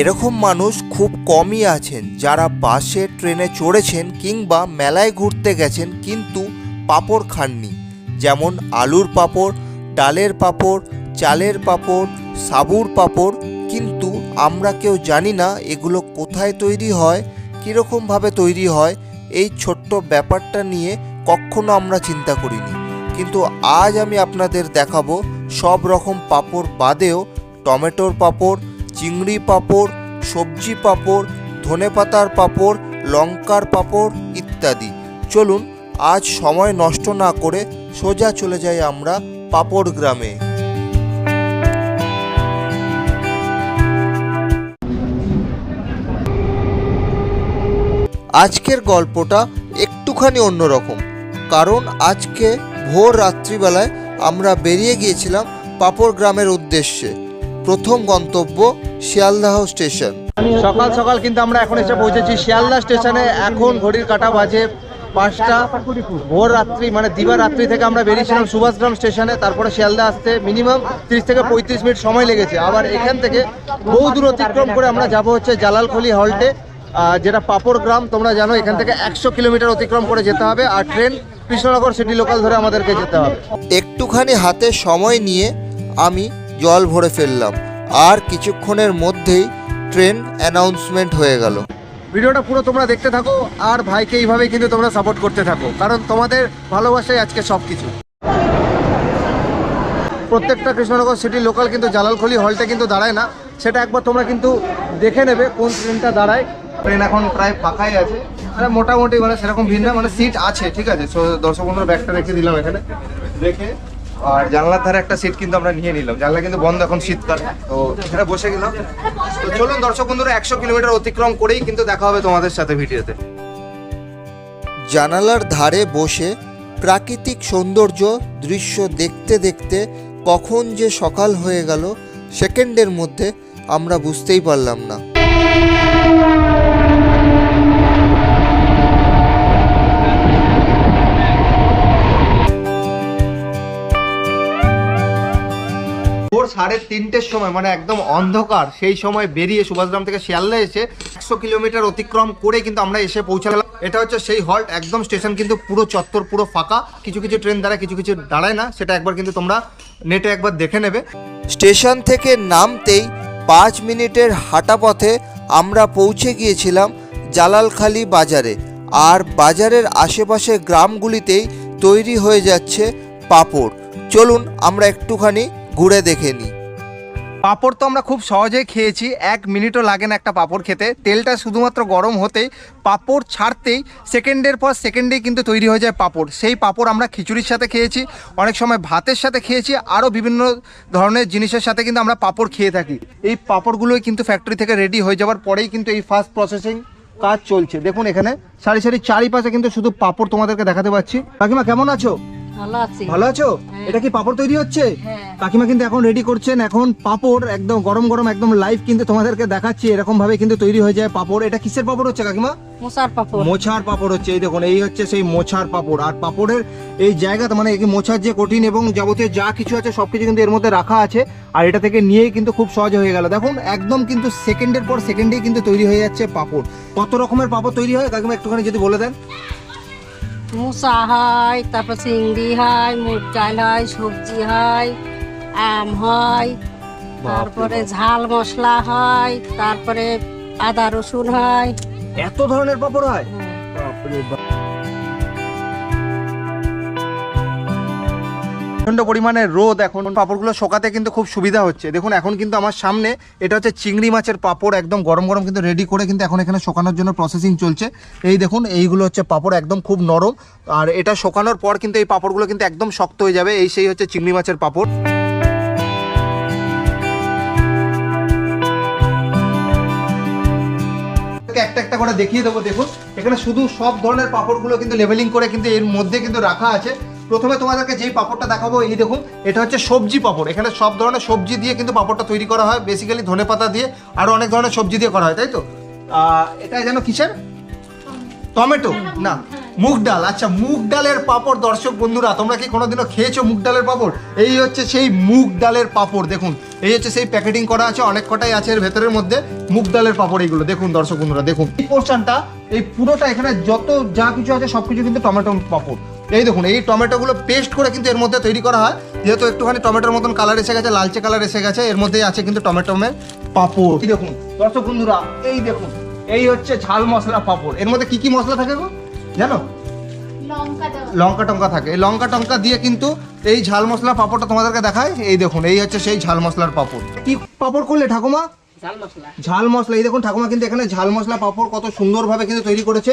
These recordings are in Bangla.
এরকম মানুষ খুব কমই আছেন যারা বাসে, ট্রেনে চড়েছেন কিংবা মেলায় ঘুরতে গেছেন কিন্তু পাঁপড় খাননি। যেমন আলুর পাঁপড়, ডালের পাঁপড়, চালের পাঁপড়, সাবুর পাঁপড়। কিন্তু আমরা কেউ জানি না এগুলো কোথায় তৈরি হয় কীরকমভাবে তৈরি হয়। এই ছোট্ট ব্যাপারটা নিয়ে কখনো আমরা চিন্তা করিনি। কিন্তু আজ আমি আপনাদের দেখাবো সব রকম পাঁপড় বাদেও টমেটোর পাঁপড় চিংড়ি পাঁপড়, সবজি পাঁপড় ধনেপাতার পাঁপড়, লঙ্কার পাঁপড় ইত্যাদি। চলুন, আজ সময় নষ্ট না করে সোজা চলে যাই আমরা পাপড় গ্রামে। আজকের গল্পটা একটুখানি অন্যরকম, কারণ আজকে ভোর রাত্রিবেলায় আমরা বেরিয়ে গিয়েছিলাম পাপড় গ্রামের উদ্দেশ্যে। প্রথম গন্তব্য শিয়ালদাহ স্টেশন। সকাল সকাল কিন্তু আমরা এখন এসে পৌঁছেছি শিয়ালদা স্টেশনে। এখন ঘড়ির কাটা বাজে পাঁচটা। ভোর রাত্রি মানে দিবা রাত্রি থেকে আমরা বেরিয়েছিলাম সুভাষগ্রাম স্টেশনে। তারপরে শিয়ালদা আসতে মিনিমাম তিরিশ থেকে পঁয়ত্রিশ মিনিট সময় লেগেছে। আবার এখান থেকে বহু দূর অতিক্রম করে আমরা যাব হচ্ছে জালালখলি হল্টে যেটা পাপড় গ্রাম। তোমরা জানো এখান থেকে একশো কিলোমিটার অতিক্রম করে যেতে হবে। আর ট্রেন কৃষ্ণনগর সিটি লোকাল ধরে আমাদেরকে যেতে হবে। একটুখানি হাতে সময় নিয়ে আমি জল ভরে ফেললাম। আর কিছুক্ষণের মধ্যেই ট্রেন অ্যানাউন্সমেন্ট হয়ে গেল। ভিডিওটা পুরো তোমরা দেখতে থাকো, আর ভাইকে এইভাবেই কিন্তু তোমরা সাপোর্ট করতে থাকো, কারণ তোমাদের ভালোবাসাই আজকে সব কিছু প্রত্যেকটা কৃষ্ণনগর সিটি লোকাল কিন্তু জালালখলি হলটা কিন্তু দাঁড়ায় না, সেটা একবার তোমরা কিন্তু দেখে নেবে কোন ট্রেনটা দাঁড়ায়। ট্রেন এখন প্রায় ফাঁকাই আছে। মানে মোটামুটি মানে সেরকম ভিড় না মানে সিট আছে, ঠিক আছে? দর্শক বন্ধুর, ব্যাগটা রেখে দিলাম এখানে। দেখে আর জানলার ধারে একটা সিট কিন্তু আমরা নিয়ে নিলাম। জানলা কিন্তু বন্ধ এখন শীতকাল। তো এখানে বসে গেলাম। তো চলুন দর্শক বন্ধুরা, একশো কিলোমিটার অতিক্রম করেই কিন্তু দেখা হবে তোমাদের সাথে ভিডিওতে। জানালার ধারে বসে প্রাকৃতিক সৌন্দর্য দৃশ্য দেখতে দেখতে কখন যে সকাল হয়ে গেল, সেকেন্ডের মধ্যে আমরা বুঝতেই পারলাম না। সাড়ে তিনটের সময় মানে একদম অন্ধকার, সেই সময় বেরিয়ে সুভাষগ্রাম থেকে শিয়ালদা এসে একশো কিলোমিটার অতিক্রম করে কিন্তু আমরা এসে পৌঁছালাম এটা হচ্ছে সেই হল্ট একদম স্টেশন কিন্তু পুরো চত্বর, পুরো ফাঁকা। কিছু কিছু ট্রেন দাঁড়ায় কিছু কিছু দাঁড়ায় না, সেটা একবার কিন্তু তোমরা নেটে একবার দেখে নেবে। স্টেশন থেকে নামতেই পাঁচ মিনিটের হাঁটা পথে আমরা পৌঁছে গিয়েছিলাম জালালখালি বাজারে। আর বাজারের আশেপাশে গ্রামগুলিতেই তৈরি হয়ে যাচ্ছে পাঁপড়। চলুন আমরা একটুখানি ঘুরে দেখে নিই। পাঁপড় তো আমরা খুব সহজেই খেয়েছি। এক মিনিটও লাগে না একটা পাঁপড় খেতে। তেলটা শুধুমাত্র গরম হতেই পাঁপড় ছাড়তেই সেকেন্ডের পর সেকেন্ডেই কিন্তু তৈরি হয়ে যায় পাঁপড়। সেই পাঁপড় আমরা খিচুড়ির সাথে খেয়েছি, অনেক সময় ভাতের সাথে খেয়েছি, আরও বিভিন্ন ধরনের জিনিসের সাথে কিন্তু আমরা পাঁপড় খেয়ে থাকি। এই পাঁপড়গুলোই কিন্তু ফ্যাক্টরি থেকে রেডি হয়ে যাওয়ার পরেই কিন্তু এই ফার্স্ট প্রসেসিং কাজ চলছে। দেখুন এখানে সারি সারি চারিপাশে কিন্তু শুধু পাঁপড় তোমাদেরকে দেখাতে পাচ্ছি। কাকিমা, কেমন আছো? ভালো আছি। ভালো আছো? এটা কি পাঁপড় তৈরি হচ্ছে? হ্যাঁ। কাকিমা কিন্তু এখন রেডি করছেন এখন পাঁপড় একদম গরম গরম একদম লাইভ কিন্তু তোমাদেরকে দেখাচ্ছি এরকম ভাবে কিন্তু তৈরি হয়ে যায় পাঁপড়। এটা কিসের পাঁপড় হচ্ছে কাকিমা? মশার পাপড়। মোছার পাঁপড় হচ্ছে এই দেখুন এই হচ্ছে সেই মোছার পাঁপড়। আর পাঁপড়ের এই জায়গাটা মানে এই মোছার যে কঠিন এবং যাবতীয় যা কিছু আছে সবকিছু কিন্তু এর মধ্যে রাখা আছে। আর এটা থেকে নিয়েই কিন্তু খুব সহজে হয়ে গেল। দেখুন একদম কিন্তু সেকেন্ডের পর সেকেন্ডেই কিন্তু তৈরি হয়ে যাচ্ছে পাপড়। কত রকমের পাপড় তৈরি হয়? কাকিমা একটুখানি যদি বলে দেন। মুসা হয় তারপর চিংড়ি হয় মুগ ডাল হয় সবজি হয় আম হয় তারপরে ঝাল মশলা হয় তারপরে আদা রসুন হয় এত ধরনের পাপড় হয় হ্যাঁ। বাপরে বাপ। প্রচণ্ড পরিমাণে রোদ এখন। পাঁপড়গুলো শোকাতে কিন্তু খুব সুবিধা হচ্ছে। দেখুন, এখন কিন্তু আমার সামনে এটা হচ্ছে চিংড়ি মাছের পাঁপড় একদম গরম গরম কিন্তু রেডি করে কিন্তু এখন এখানে শোকানোর জন্য প্রসেসিং চলছে। এই দেখুন, এইগুলো হচ্ছে পাঁপড় একদম খুব নরম। আর এটা শোকানোর পর কিন্তু এই পাঁপড়গুলো কিন্তু একদম শক্ত হয়ে যাবে। এই সেই হচ্ছে চিংড়ি মাছের পাঁপড়। একটা একটা করে দেখিয়ে দেবো। দেখুন, এখানে শুধু সব ধরনের পাঁপড়গুলো কিন্তু লেভেলিং করে কিন্তু এর মধ্যে কিন্তু রাখা আছে। প্রথমে তোমাদেরকে যেই পাঁপড়টা দেখাবো, এই দেখুন, এটা হচ্ছে সবজি পাঁপড়। এখানে সব ধরনের সবজি দিয়ে কিন্তু পাঁপড়টা তৈরি করা হয়। বেসিক্যালি ধনে পাতা দিয়ে আরও অনেক ধরনের সবজি দিয়ে করা হয়, তাই তো? এটা যেন কিসের? টমেটো। না, মুগ ডাল। আচ্ছা মুগ ডালের পাপড়, দর্শক বন্ধুরা, তোমরা কি কোনোদিনও খেয়েছো মুগ ডালের পাপড়? এই হচ্ছে সেই মুগ ডালের পাপড়, দেখুন। এই হচ্ছে সেই প্যাকেটিং করা আছে, অনেক কটাই আছে এর ভেতরের মধ্যে মুগ ডালের পাপড় এইগুলো। দেখুন, দর্শক বন্ধুরা, দেখুন। এই পোর্শনটা এই পুরোটা এখানে যত যা কিছু আছে সব কিছু কিন্তু টমেটো পাপড়। এই দেখুন এই টমেটোগুলো পেস্ট করে কিন্তু এর মধ্যে তৈরি করা হয়। যেহেতু একটুখানি টমেটোর মতন কালার এসে গেছে লালচে কালার এসে গেছে এর মধ্যেই আছে কিন্তু টমেটোমের পাপড়। এই দেখুন দর্শক বন্ধুরা এই দেখুন এই হচ্ছে ঝাল মশলা পাপড়। এর মধ্যে কি কি মশলা থাকে গো? জানো? লঙ্কা টঙ্কা থাকে। এই লঙ্কা টঙ্কা দিয়ে কিন্তু এই ঝাল মশলা পাপড়টা তোমাদেরকে দেখায় এই দেখুন এই হচ্ছে সেই ঝাল মশলার পাপড়। কি পাপড় করলে ঠাকুমা? ঝাল মশলা। ঝাল মশলা। এই দেখুন ঠাকুমা কিন্তু এখানে ঝাল মশলা পাপড় কত সুন্দরভাবে কিন্তু তৈরি করেছে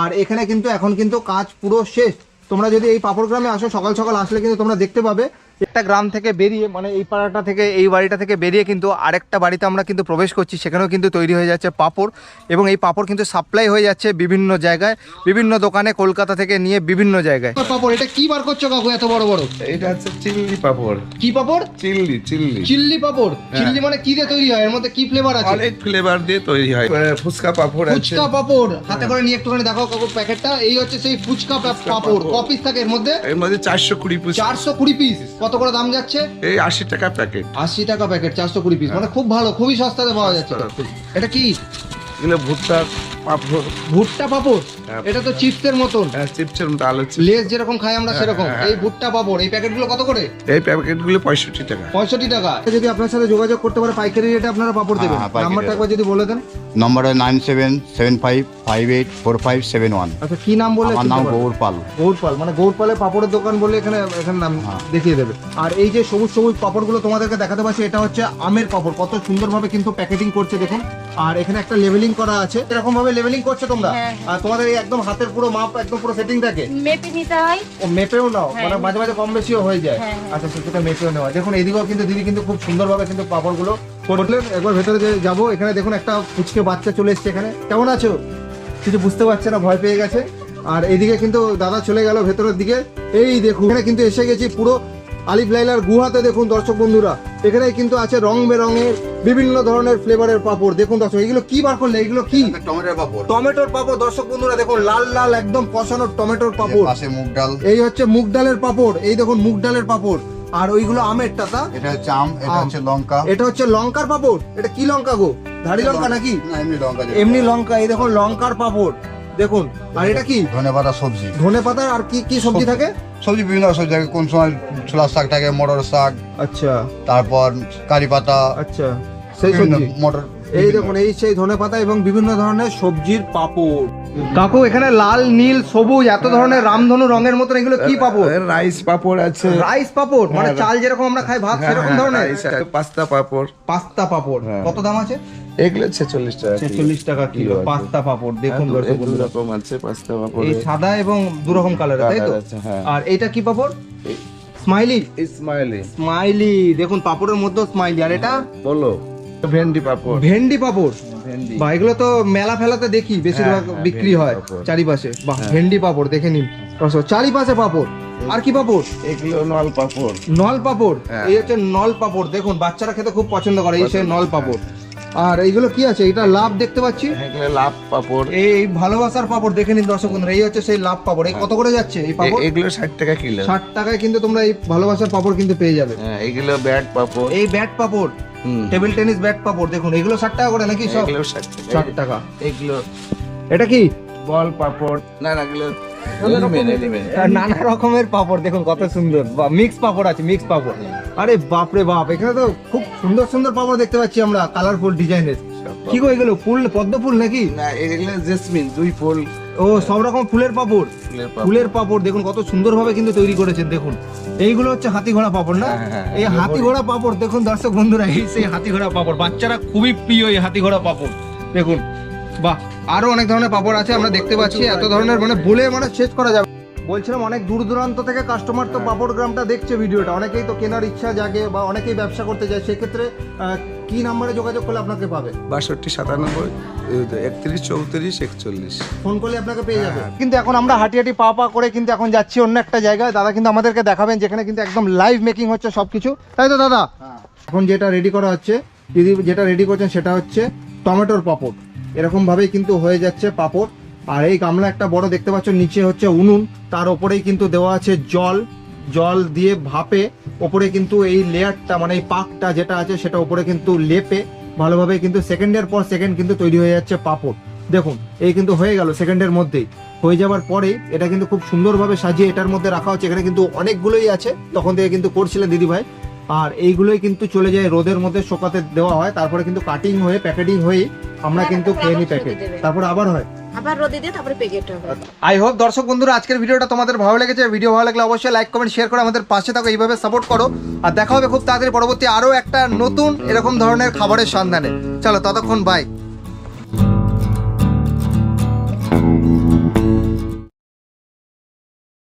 আর এখানে কিন্তু এখন কিন্তু কাজ পুরো শেষ। তোমরা যদি এই পাপড় গ্রামে আসো সকাল সকাল আসলে কিন্তু তোমরা দেখতে পাবে একটা গ্রাম থেকে বেরিয়ে মানে এই পাড়াটা থেকে এই বাড়িটা থেকে বেরিয়ে কিন্তু আরেকটা বাড়িতে আমরা কিন্তু প্রবেশ করছি। সেখানেও কিন্তু তৈরি হয়ে যাচ্ছে পাপড় এবং এই পাপড় কিন্তু সাপ্লাই হয়ে যাচ্ছে বিভিন্ন জায়গায় বিভিন্ন দোকানে কলকাতা থেকে নিয়ে বিভিন্ন জায়গায়। পাপড়? এটা কি বার করছ কাকু এত বড় বড়? এটা হচ্ছে চিল্লি পাপড়। কি পাপড়? চিল্লি চিল্লি চিল্লি পাপড়? চিল্লি মানে কি দিয়ে তৈরি হয়? এর মধ্যে কি ফ্লেভার আছে? অনেক ফ্লেভার দিয়ে তৈরি হয়। ফুচকা পাপড় আছে। ফুচকা পাপড়। হাতে করে নিয়ে একটুখানি দেখাও কাকু প্যাকেটটা। এই হচ্ছে সেই ফুচকা পাপড়। কপিস থাকে এর মধ্যে? এর মধ্যে চারশো কুড়ি পিস চারশো কুড়ি পিস কত করে দাম যাচ্ছে? এই আশি টাকা প্যাকেট। আশি টাকা প্যাকেট চারশো কুড়ি পিস মানে খুব ভালো খুবই সস্তাতে পাওয়া যাচ্ছে। এটা কি? এগুলো ভুট্টা ভুট্টা পাপড়? হ্যাঁ। এটা তো চিপসের মতন। হ্যাঁ, চিপসের মতো আলু লেস যেরকম খাই আমরা সেরকম। হ্যাঁ, এই ভুট্টা পাপড় এই প্যাকেটগুলো কত করে? এই প্যাকেটগুলো পঁয়ষট্টি টাকা। পঁয়ষট্টি টাকা। যদি আপনার সাথে যোগাযোগ করতে পারে পাইকারি রেটে আপনারা পাপড় দেবেন। নাম্বারটা একবার যদি বলে দেন। Number nine seven seven five five eight four five seven one. আচ্ছা কি নাম বললে আমার নাম? গৌর পাল গৌরপাল মানে গৌরপালের পাপড়ের দোকান বললে এখানে এখানে নাম। দেখিয়ে দেবে। আর এই যে সবুজ সবুজ পাপড়গুলো তোমাদেরকে দেখাতে পারছি এটা হচ্ছে আমের পাপড়। কত সুন্দরভাবে কিন্তু প্যাকেটিং করছে দেখুন। আর এখানে একটা লেভেলিং করা আছে। এরকম ভাবে লেভেলিং করছে তোমরা? হ্যাঁ। আর তোমাদের এই একদম হাতের পুরো মাপ একদম পুরো সেটিং থাকে মেপে নিতে হয়। ও মেপেও নাও হ্যাঁ। মানে মাঝে মাঝে কম বেশিও হয়ে যায়। হ্যাঁ, হ্যাঁ। আচ্ছা সেটা মেপেও নেওয়া। দেখুন এদিকেও কিন্তু দিদি কিন্তু খুব সুন্দরভাবে কিন্তু পাপড়গুলো করলেন। একবার ভেতরে যাব এখানে দেখুন একটা ফুচকে বাচ্চা চলে এসছে এখানে। কেমন আছো? কিছু বুঝতে পারছে না ভয় পেয়ে গেছে। আর এদিকে কিন্তু দাদা চলে গেল ভেতরের দিকে। এই দেখুন এখানে কিন্তু এসে গেছি পুরো আলিফ লাইলার গুহাতে দেখুন দর্শক বন্ধুরা এখানে কিন্তু আছে রং বেরঙের বিভিন্ন ধরনের ফ্লেভারের পাপড়। দেখুন দর্শক এগুলো কি বার করলে? এগুলো কি? টমেটোর পাপড়। টমেটোর পাপড়। দর্শক বন্ধুরা দেখুন লাল লাল একদম কষানো টমেটোর পাপড়। পাশে মুগ ডাল। এই হচ্ছে মুগ ডালের পাপড়। এই দেখুন মুগ ডালের পাপড়। আর ওইগুলো আমের টাতা। এটা হচ্ছে আম এটা হচ্ছে লঙ্কা। এটা হচ্ছে লঙ্কার পাপড়। এটা কি লঙ্কা গো? ধাড়ি লঙ্কা নাকি? এমনি লঙ্কা এমনি লঙ্কা এই দেখুন লঙ্কার পাপড়। দেখুন আর এটা কি? ধনে পাতা সবজি। ধনে পাতার আর কি কি সবজি থাকে? সবজি বিভিন্ন সবজি থাকে। কোন সময় ছোলার শাক থাকে মটর শাক আচ্ছা। তারপর কারি পাতা আচ্ছা। সেই সবজি? মটর এই দেখুন এই সেই ধনে পাতা এবং বিভিন্ন ধরনের সবজির পাপড়। কাকু এখানে লাল নীল সবুজ এত ধরনের রামধনু রঙের মতন এগুলো কি পাপড়? রাইস পাপড় আছে। রাইস পাপড়? মানে হ্যাঁ, চাল যেরকম আমরা খাই ভাত হ্যাঁ, সেরকম হ্যাঁ, ধরনের? পাস্তা পাপড়। পাস্তা পাপড়। কত দাম আছে? এগুলো ছেচল্লিশ টাকা ছেচল্লিশ টাকা কিলো। পাস্তা পাপড় দেখুন হ্যাঁ, দু- রকম আছে পাস্তা পাপড়। এই সাদা এবং দু রকম কালার তাই তো? হ্যাঁ। আর এটা কি পাপড়? স্মাইলি। ইসমাইলি স্মাইলি। দেখুন পাপড়ের মধ্যে স্মাইলি। আর এটা? বলো। ভেন্ডি পাপড়। ভেন্ডি পাপড়। বা এগুলো তো মেলা ফেলাতে দেখি বেশিরভাগ হ্যাঁ, বিক্রি হয় চারিপাশে। বাহ ভেন্ডি পাপড় দেখে নিন। চারিপাশে পাপড়। আর কি পাপড়? এগুলো নল পাপড়। নল পাপড়। হ্যাঁ। এই হচ্ছে নল পাপড়। দেখুন বাচ্চারা খেতে খুব পছন্দ করে এই সেই নল পাপড়। আর এইগুলো কি আছে? এটা লাভ দেখতে পাচ্ছি? এগুলো লাভ পাপড়। এই ভালোবাসার পাপড় দেখে নিন দর্শক বন্ধুরা এই হচ্ছে সেই লাভ পাপড়। এই কত করে যাচ্ছে এই পাপড়? এগুলো ষাট টাকা কিলো। ষাট টাকায় কিন্তু তোমরা এই ভালোবাসার পাপড় কিন্তু পেয়ে যাবে। হ্যাঁ এগুলো ব্যাট পাপড়। এই ব্যাট পাপড় হুম। টেবিল টেনিস ব্যাট পাপড় দেখুন এগুলো ষাট টাকা করে নাকি সব? এগুলো ষাট টাকা। ষাট টাকা। এগুলো এটা কি? বল পাপড়। না না এগুলো নানা রকমের পাপড় দেখুন কত সুন্দর। বা মিক্স পাপড় আছে মিক্স পাপড়। আরে বাপ রে বাপ এখানে তো খুব সুন্দর সুন্দর পাপড় দেখতে পাচ্ছি আমরা কালারফুল ডিজাইনের কি গো এগুলো ফুল পদ্ম ফুল নাকি? না এগুলো জেসমিন দুই ফুল। ও সব রকম ফুলের পাপড়। ফুলের পাপড়। দেখুন কত সুন্দরভাবে কিন্তু তৈরি করেছেন দেখুন। এইগুলো হচ্ছে হাতি ঘোড়া পাপড় না? হ্যাঁ, হ্যাঁ, এই হাতি ঘোড়া পাপড় দেখুন দর্শক বন্ধুরা এই সেই হাতি ঘোড়া পাপড়। বাচ্চারা খুবই প্রিয় এই হাতি ঘোড়া পাপড় দেখুন। বাহ আরও অনেক ধরনের পাপড় আছে আমরা দেখতে পাচ্ছি এত ধরনের মানে বলে মানে শেষ করা যাবে বলছিলাম অনেক দূর দূরান্ত থেকে কাস্টমার তো পাপড় গ্রামটা দেখছে ভিডিওটা। অনেকেই তো কেনার ইচ্ছা জাগে বা অনেকেই ব্যবসা করতে যায় সেক্ষেত্রে কি নাম্বারে যোগাযোগ করলে আপনাকে পাবে? বাষট্টি সাতানব্বই একত্রিশ চৌত্রিশ একচল্লিশ। ফোন করলে আপনাকে পেয়ে যাবে। কিন্তু এখন আমরা হাঁটি হাঁটি পা পা করে কিন্তু এখন যাচ্ছি অন্য একটা জায়গায়। দাদা কিন্তু আমাদেরকে দেখাবেন যেখানে কিন্তু একদম লাইভ মেকিং হচ্ছে সব কিছু তাই তো দাদা? এখন যেটা রেডি করা হচ্ছে দিদি যেটা রেডি করছেন সেটা হচ্ছে টমেটোর পাপড়। এরকম ভাবেই কিন্তু হয়ে যাচ্ছে পাপড়। আর এই গামলা একটা বড় দেখতে পাচ্ছ নিচে হচ্ছে উনুন তার ওপরেই কিন্তু দেওয়া আছে জল। জল দিয়ে ভাপে ওপরে কিন্তু এই লেয়ারটা মানে এই পাকটা যেটা আছে সেটা ওপরে কিন্তু লেপে ভালোভাবে কিন্তু সেকেন্ডের পর সেকেন্ড কিন্তু তৈরি হয়ে যাচ্ছে পাপড়। দেখুন এই কিন্তু হয়ে গেল সেকেন্ডের মধ্যেই। হয়ে যাওয়ার পরেই এটা কিন্তু খুব সুন্দরভাবে সাজিয়ে এটার মধ্যে রাখা হচ্ছে এখানে কিন্তু অনেকগুলোই আছে তখন থেকে কিন্তু করছিলেন দিদিভাই। আর এইগুলোই কিন্তু চলে যায় রোদের মধ্যে শোকাতে দেওয়া হয় তারপরে কিন্তু কাটিং হয়ে প্যাকেটিং হয়ে আমরা কিন্তু খেয়ে নিই প্যাকেট তারপর আবার হয়। আবার রোদে দিয়ে তারপরে হবে। আই হোপ দর্শক বন্ধুরা, আজকের ভিডিওটা তোমাদের ভালো লেগেছে। ভিডিও ভালো লাগলে অবশ্যই লাইক কমেন্ট শেয়ার করে আমাদের পাশে থাকো, এইভাবে সাপোর্ট করো। আর দেখা হবে খুব তাড়াতাড়ি পরবর্তী আরও একটা নতুন এরকম ধরনের খাবারের সন্ধানে। চলো, ততক্ষণ বাই